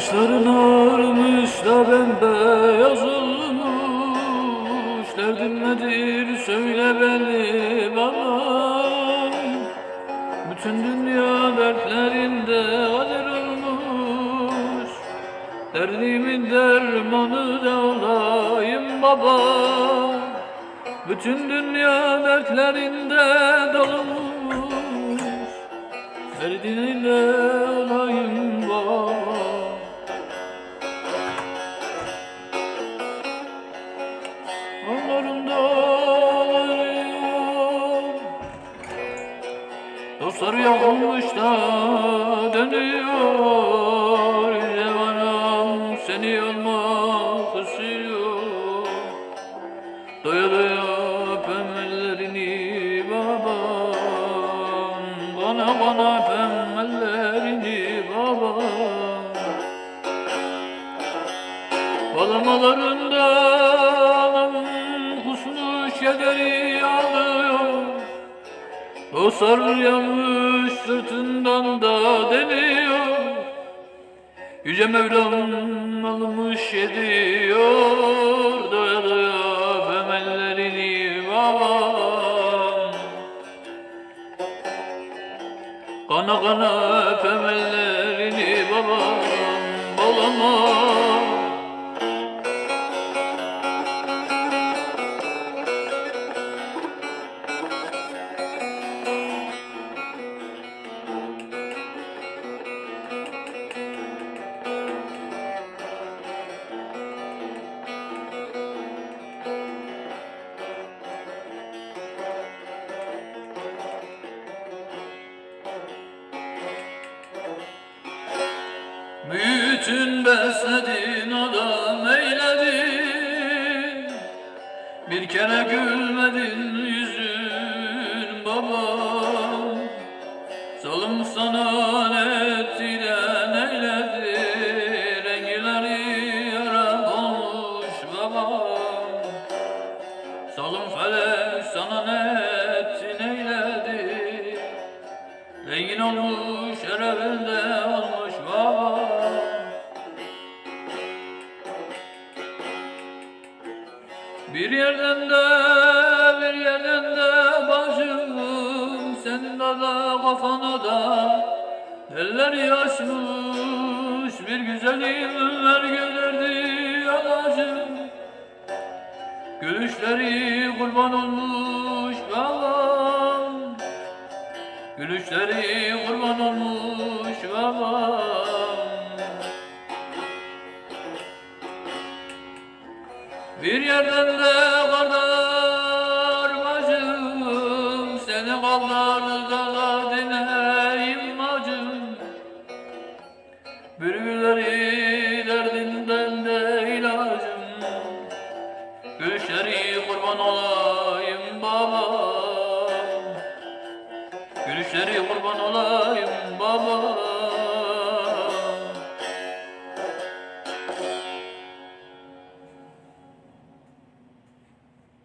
Saçların ağarmış da bembeyaz olmuş Derdin nedir söyle beni bana. Bütün dünya dertlerinde kader olmuş. Derdimin dermanı da olayım baba. Bütün dünya dertlerinde dolmuş Derdinle olayım Onlarında ağlarıyor Dostlar yakılmış da dönüyor. Cevanım seni olmak istiyor. Doya doya öpem ellerini babam. Bana bana öpem ellerini babam. Balamalarında anam kusmuş yederi ağlıyor Dostlar yanmış sırtından da deniyor. Yüce Mevlam almış ediyor Doya doya bemellerini babam Kana kana öpemellerini babam Balama Bütün besledin adam eyledin Bir kere gülmedin yüzün baba. Zalim sana ne etti de neyledi Rengileri yarak olmuş baba. Zalim felek sana ne etti neyledi Rengin olmuş şerefinde Bir yerden de bir yerden de bacım Senin de da kafana da. Eller yaşmış bir güzelimler gelirdi anacım. Gülüşleri kurban olmuş babam Gülüşleri kurban olmuş Bir yerden de kadar bacım. Seni kaldarda da dineyim acım Bülbülleri derdinden de ilacım. Gülüşleri kurban olayım baba Gülüşleri kurban olayım